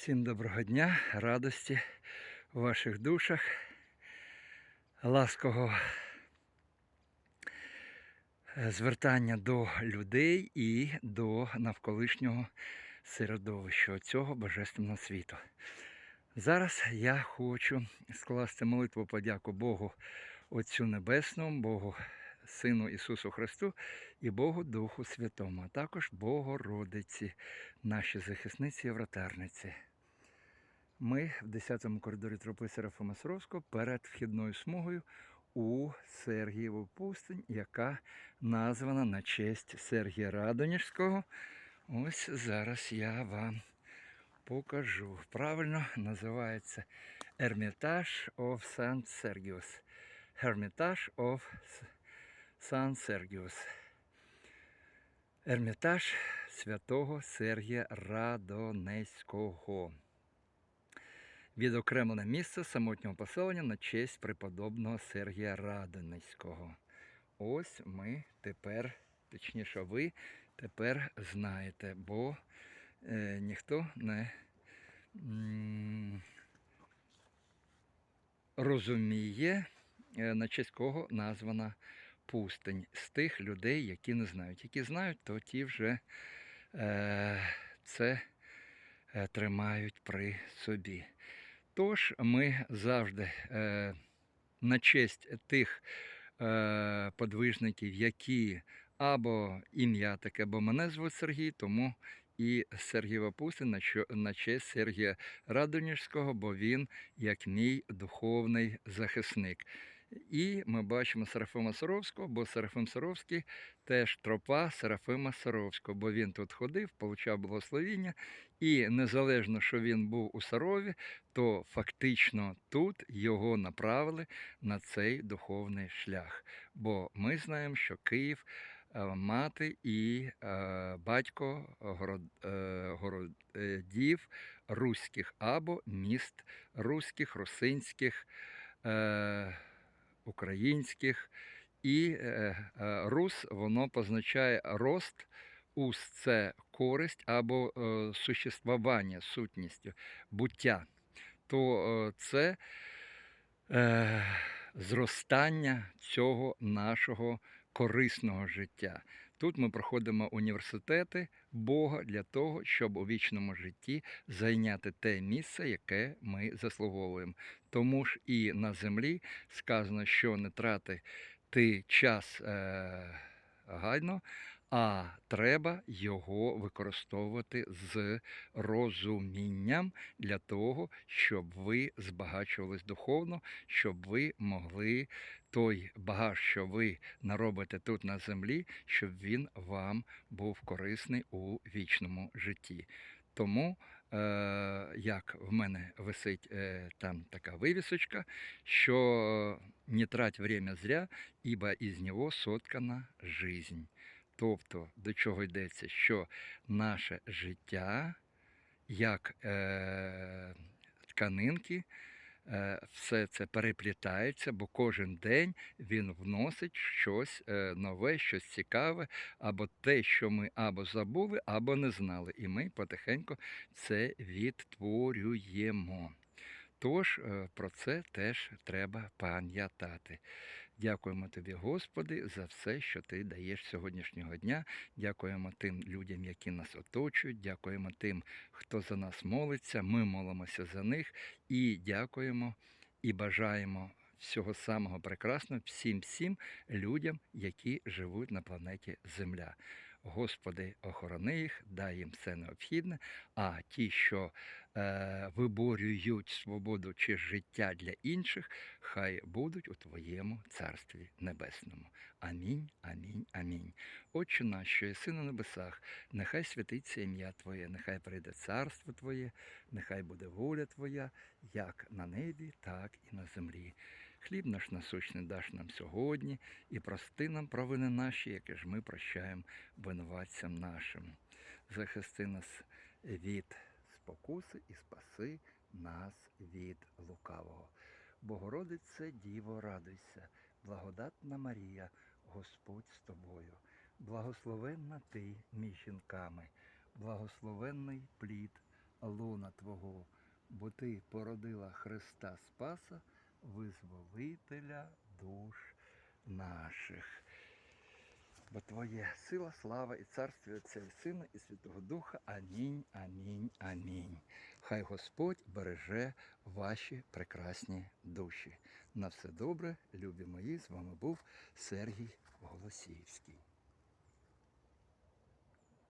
Всім доброго дня, радості в ваших душах, ласкового звертання до людей і до навколишнього середовища цього божественного світу. Зараз я хочу скласти молитву подяку Богу Отцю Небесному, Богу Сину Ісусу Христу і Богу Духу Святому, а також Богородиці, наші захисниці і вратарниці. Ми в 10-му коридорі тропи Серафима Саровського перед вхідною смугою у Сергієву пустинь, яка названа на честь Сергія Радонежського. Ось зараз я вам покажу. Правильно називається Hermitage of St. Sergius. Hermitage of Сан Сергіус. Ермітаж святого Сергія Радонеського. Відокремлене місце самотнього поселення на честь преподобного Сергія Радонеського. Ось ми тепер, точніше, ви тепер знаєте, бо е, ніхто не розуміє, е, на честь кого названа пустень з тих людей, які не знають. Які знають, то ті вже е, це е, тримають при собі. Тож ми завжди е, на честь тих е, подвижників, які або ім'я таке, бо мене звуть Сергій, тому і Сергій Пустин на, на честь Сергія Радонежського, бо він як мій духовний захисник. І ми бачимо Серафима Саровського, бо Серафим Саровський теж тропа Серафима Саровського, бо він тут ходив, получав благословіння, і незалежно, що він був у Сарові, то фактично тут його направили на цей духовний шлях. Бо ми знаємо, що Київ е, мати і е, батько е, городів руських або міст руських, русинських. Українських. І е, е, рус воно позначає рост, ус це користь або е, существування, сутністю, буття. То це зростання цього нашого корисного життя. Тут ми проходимо університети Бога для того, щоб у вічному житті зайняти те місце, яке ми заслуговуємо. Тому ж і на землі сказано, що не трати ти час е, гайно, а треба його використовувати з розумінням для того, щоб ви збагачувались духовно, щоб ви могли той багаж, що ви наробите тут на землі, щоб він вам був корисний у вічному житті. Тому, як в мене висить е, там така вивісочка, що не трать время зря, ібо із нього соткана жизнь. Тобто, до чого йдеться, що наше життя, як е, тканинки, е, все це переплітається, бо кожен день він вносить щось е, нове, щось цікаве, або те, що ми або забули, або не знали. І ми потихеньку це відтворюємо. Тож е, про це теж треба пам'ятати. Дякуємо тобі, Господи, за все, що ти даєш сьогоднішнього дня. Дякуємо тим людям, які нас оточують. Дякуємо тим, хто за нас молиться. Ми молимося за них і дякуємо і бажаємо всього самого прекрасного всім всім людям, які живуть на планеті Земля. Господи, охорони їх, дай їм все необхідне. А ті, що е, виборюють свободу чи життя для інших, хай будуть у Твоєму Царстві Небесному. Амінь, амінь, амінь. Отче наш, що єси на небесах, нехай святиться ім'я Твоє, нехай прийде царство Твоє, нехай буде воля Твоя, як на небі, так і на землі. Хліб наш насущний даш нам сьогодні, і прости нам провини наші, які ж ми прощаємо винуватцям нашим. Захисти нас від спокуси і спаси нас від лукавого. Богородице, Діво, радуйся, благодатна Марія, Господь з тобою, благословенна ти між жінками, благословенний плід луна Твого, бо Ти породила Христа Спаса, визволителя душ наших. Бо Твоє сила, слава і царство Отця і Сина і Святого Духа. Амінь, амінь, амінь. Хай Господь береже ваші прекрасні душі. На все добре, любі мої, з вами був Сергій Голосіївський.